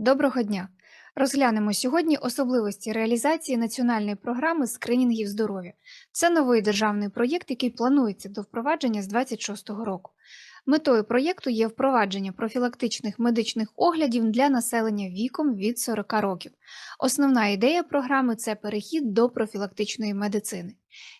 Доброго дня! Розглянемо сьогодні особливості реалізації національної програми скринінгів здоров'я. Це новий державний проєкт, який планується до впровадження з 2026 року. Метою проєкту є впровадження профілактичних медичних оглядів для населення віком від 40 років. Основна ідея програми це перехід до профілактичної медицини.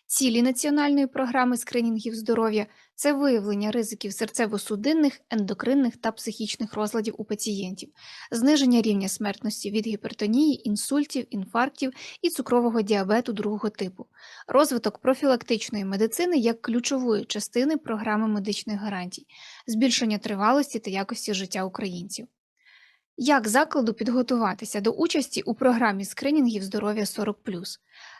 Цілі національної програми скринінгів здоров'я це виявлення ризиків серцево-судинних, ендокринних та психічних розладів у пацієнтів, зниження рівня смертності від гіпертонії, інсультів, інфарктів і цукрового діабету другого типу, розвиток профілактичної медицини як ключової частини програми медичних гарантій, збільшення тривалості та якості життя українців. Як закладу підготуватися до участі у програмі скринінгів здоров'я 40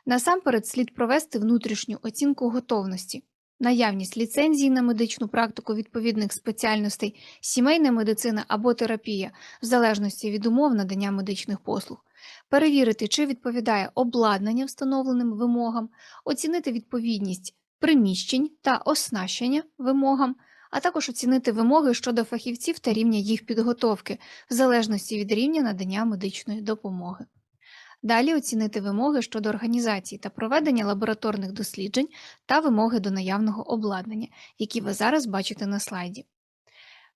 Насамперед слід провести внутрішню оцінку готовності, наявність ліцензії на медичну практику відповідних спеціальностей, сімейна медицина або терапія, в залежності від умов надання медичних послуг, перевірити, чи відповідає обладнання встановленим вимогам, оцінити відповідність приміщень та оснащення вимогам, а також оцінити вимоги щодо фахівців та рівня їх підготовки, в залежності від рівня надання медичної допомоги. Далі оцінити вимоги щодо організації та проведення лабораторних досліджень та вимоги до наявного обладнання, які ви зараз бачите на слайді.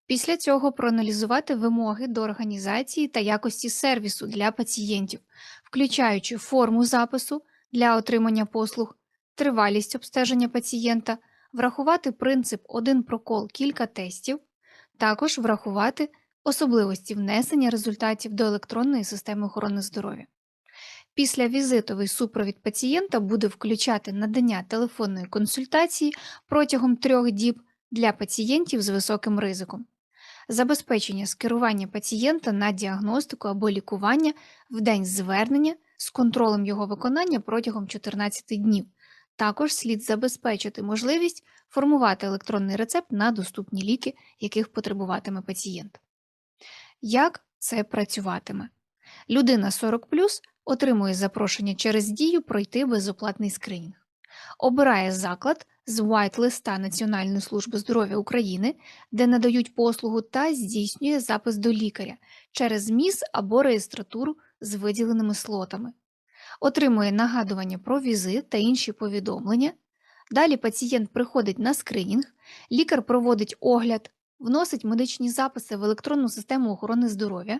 Після цього проаналізувати вимоги до організації та якості сервісу для пацієнтів, включаючи форму запису для отримання послуг, тривалість обстеження пацієнта, врахувати принцип один прокол кілька тестів, також врахувати особливості внесення результатів до електронної системи охорони здоров'я. Післявізитовий супровід пацієнта буде включати надання телефонної консультації протягом трьох діб для пацієнтів з високим ризиком, забезпечення скерування пацієнта на діагностику або лікування в день звернення з контролем його виконання протягом 14 днів. Також слід забезпечити можливість формувати електронний рецепт на доступні ліки, яких потребуватиме пацієнт. Як це працюватиме? Людина 40 отримує запрошення через дію пройти безоплатний скринінг, обирає заклад з вайт-листа Національної служби здоров'я України, де надають послугу, та здійснює запис до лікаря через МІС або реєстратуру з виділеними слотами, отримує нагадування про візит та інші повідомлення. Далі пацієнт приходить на скринінг, лікар проводить огляд, вносить медичні записи в електронну систему охорони здоров'я.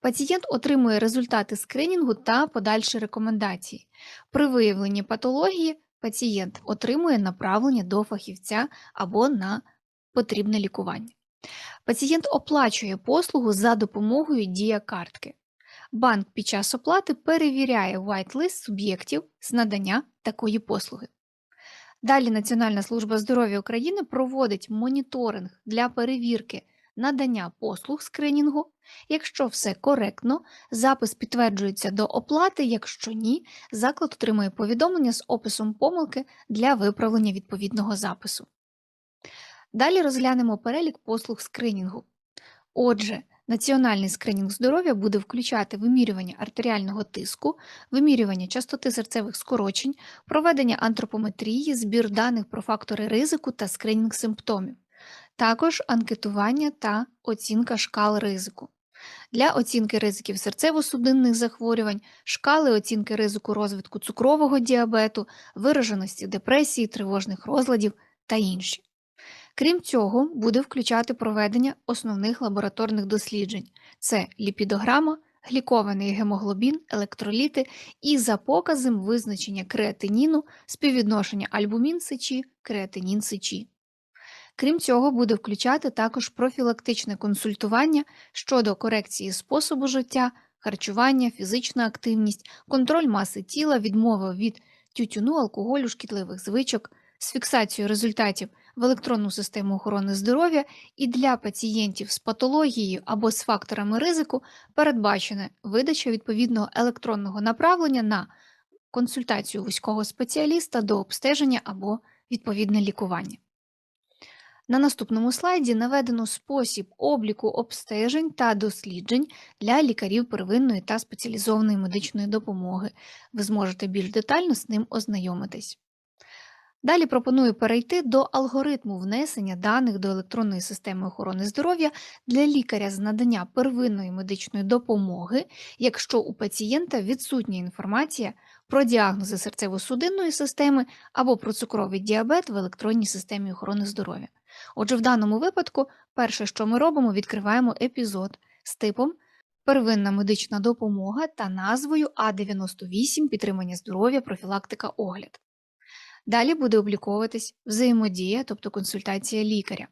Пацієнт отримує результати скринінгу та подальші рекомендації. При виявленні патології пацієнт отримує направлення до фахівця або на потрібне лікування. Пацієнт оплачує послугу за допомогою дія-картки. Банк під час оплати перевіряє whitelist суб'єктів з надання такої послуги. Далі Національна служба здоров'я України проводить моніторинг для перевірки надання послуг скринінгу. Якщо все коректно, запис підтверджується до оплати, якщо ні, заклад отримує повідомлення з описом помилки для виправлення відповідного запису. Далі розглянемо перелік послуг скринінгу. Отже, Національний скринінг здоров'я буде включати вимірювання артеріального тиску, вимірювання частоти серцевих скорочень, проведення антропометрії, збір даних про фактори ризику та скринінг симптомів також анкетування та оцінка шкал ризику. Для оцінки ризиків серцево-судинних захворювань, шкали оцінки ризику розвитку цукрового діабету, вираженості депресії, тривожних розладів та інші. Крім цього, буде включати проведення основних лабораторних досліджень: це ліпідограма, глікований гемоглобін, електроліти і за показом визначення креатиніну, співвідношення альбумін сечі, креатинін сечі. Крім цього, буде включати також профілактичне консультування щодо корекції способу життя, харчування, фізична активність, контроль маси тіла, відмова від тютюну, алкоголю, шкідливих звичок, з фіксацією результатів в електронну систему охорони здоров'я і для пацієнтів з патологією або з факторами ризику передбачена видача відповідного електронного направлення на консультацію вузького спеціаліста до обстеження або відповідне лікування. На наступному слайді наведено спосіб обліку обстежень та досліджень для лікарів первинної та спеціалізованої медичної допомоги. Ви зможете більш детально з ним ознайомитись. Далі пропоную перейти до алгоритму внесення даних до електронної системи охорони здоров'я для лікаря з надання первинної медичної допомоги, якщо у пацієнта відсутня інформація про діагнози серцево-судинної системи або про цукровий діабет в електронній системі охорони здоров'я. Отже, в даному випадку, перше, що ми робимо, відкриваємо епізод з типом Первинна медична допомога та назвою А98 підтримання здоров'я, профілактика огляд. Далі буде обліковуватись взаємодія, тобто консультація лікаря.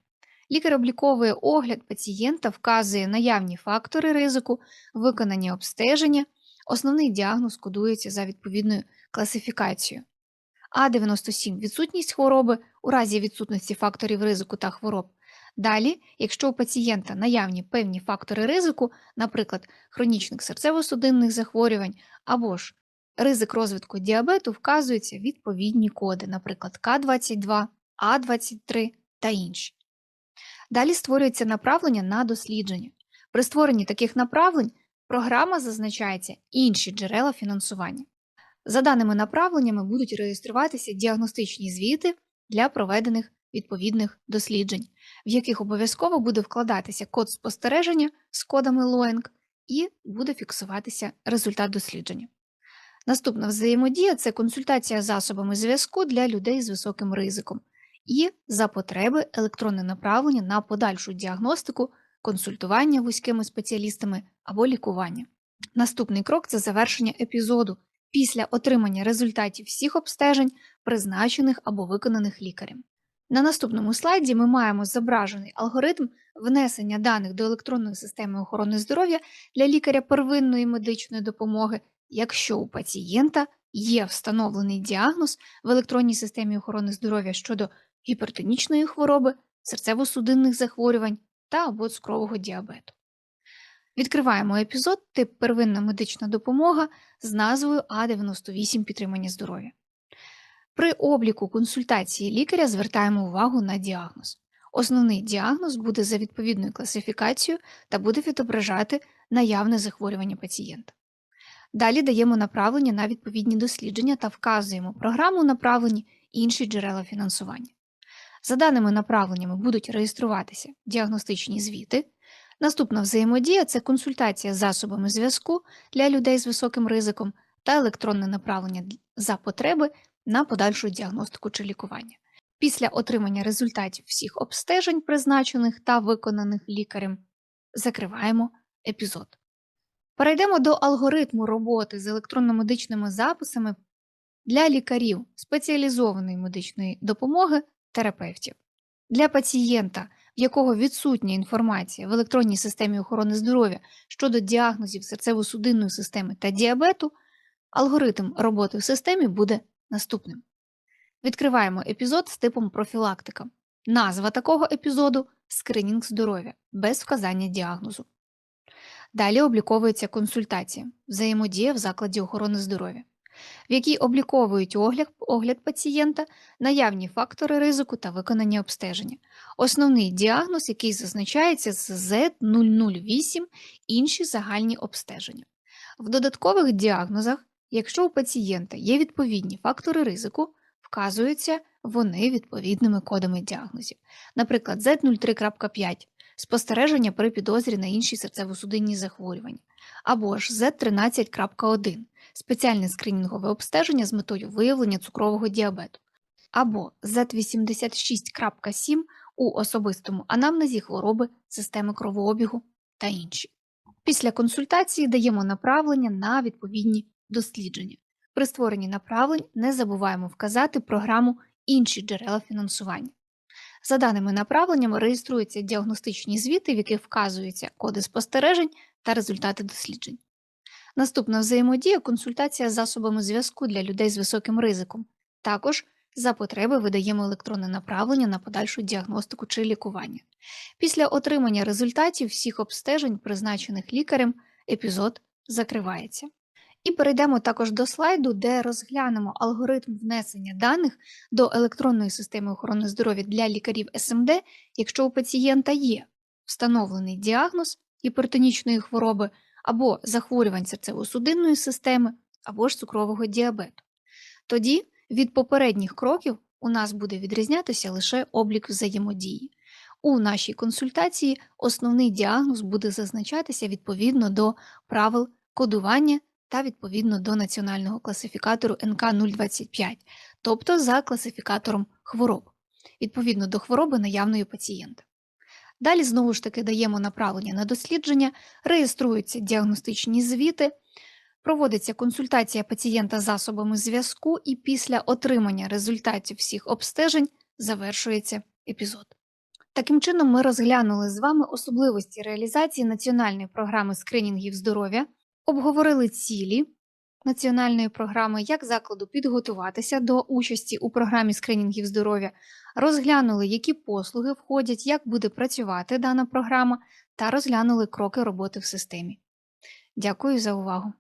Лікар обліковує огляд пацієнта, вказує наявні фактори ризику, виконання обстеження, основний діагноз кодується за відповідною класифікацією. А97 відсутність хвороби у разі відсутності факторів ризику та хвороб. Далі, якщо у пацієнта наявні певні фактори ризику, наприклад, хронічних серцево-судинних захворювань або ж ризик розвитку діабету, вказуються відповідні коди, наприклад, К22, А23 та інші. Далі створюється направлення на дослідження. При створенні таких направлень програма зазначається інші джерела фінансування. За даними направленнями будуть реєструватися діагностичні звіти для проведених відповідних досліджень, в яких обов'язково буде вкладатися код спостереження з кодами Loeng і буде фіксуватися результат дослідження. Наступна взаємодія це консультація засобами зв'язку для людей з високим ризиком і за потреби електронне направлення на подальшу діагностику, консультування вузькими спеціалістами або лікування. Наступний крок це завершення епізоду після отримання результатів всіх обстежень, призначених або виконаних лікарем. На наступному слайді ми маємо зображений алгоритм внесення даних до електронної системи охорони здоров'я для лікаря первинної медичної допомоги, якщо у пацієнта є встановлений діагноз в електронній системі охорони здоров'я щодо гіпертонічної хвороби, серцево-судинних захворювань та або цукрового діабету. Відкриваємо епізод тип первинна медична допомога з назвою А98 підтримання здоров'я. При обліку консультації лікаря звертаємо увагу на діагноз. Основний діагноз буде за відповідною класифікацією та буде відображати наявне захворювання пацієнта. Далі даємо направлення на відповідні дослідження та вказуємо програму направлені інші джерела фінансування. За даними направленнями будуть реєструватися діагностичні звіти. Наступна взаємодія це консультація з засобами зв'язку для людей з високим ризиком та електронне направлення за потреби на подальшу діагностику чи лікування. Після отримання результатів всіх обстежень, призначених та виконаних лікарем, закриваємо епізод. Перейдемо до алгоритму роботи з електронно-медичними записами для лікарів спеціалізованої медичної допомоги терапевтів. Для пацієнта, в якого відсутня інформація в електронній системі охорони здоров'я щодо діагнозів серцево-судинної системи та діабету, алгоритм роботи в системі буде наступним. Відкриваємо епізод з типом профілактика. Назва такого епізоду скринінг здоров'я без вказання діагнозу. Далі обліковується консультація, взаємодія в закладі охорони здоров'я, в якій обліковують огляд, огляд пацієнта, наявні фактори ризику та виконання обстеження, основний діагноз, який зазначається з Z008, інші загальні обстеження. В додаткових діагнозах, якщо у пацієнта є відповідні фактори ризику, вказуються вони відповідними кодами діагнозів, наприклад, Z03.5 спостереження при підозрі на інші серцево-судинні захворювання, або ж Z13.1 спеціальне скринінгове обстеження з метою виявлення цукрового діабету, або Z86.7 у особистому анамнезі хвороби системи кровообігу та інші. Після консультації даємо направлення на відповідні дослідження. При створенні направлень не забуваємо вказати програму інші джерела фінансування. За даними направленнями реєструються діагностичні звіти, в яких вказуються коди спостережень та результати досліджень. Наступна взаємодія консультація з засобами зв'язку для людей з високим ризиком. Також за потреби видаємо електронне направлення на подальшу діагностику чи лікування. Після отримання результатів всіх обстежень, призначених лікарем, епізод закривається. І перейдемо також до слайду, де розглянемо алгоритм внесення даних до електронної системи охорони здоров'я для лікарів СМД, якщо у пацієнта є встановлений діагноз гіпертонічної хвороби або захворювань серцево-судинної системи, або ж цукрового діабету. Тоді від попередніх кроків у нас буде відрізнятися лише облік взаємодії. У нашій консультації основний діагноз буде зазначатися відповідно до правил кодування та відповідно до національного класифікатору НК 025, тобто за класифікатором хвороб, відповідно до хвороби наявної пацієнта. Далі знову ж таки даємо направлення на дослідження, реєструються діагностичні звіти, проводиться консультація пацієнта засобами зв'язку, і після отримання результатів всіх обстежень завершується епізод. Таким чином, ми розглянули з вами особливості реалізації національної програми скринінгів здоров'я, обговорили цілі національної програми, як закладу підготуватися до участі у програмі скринінгів здоров'я, розглянули, які послуги входять, як буде працювати дана програма, та розглянули кроки роботи в системі. Дякую за увагу!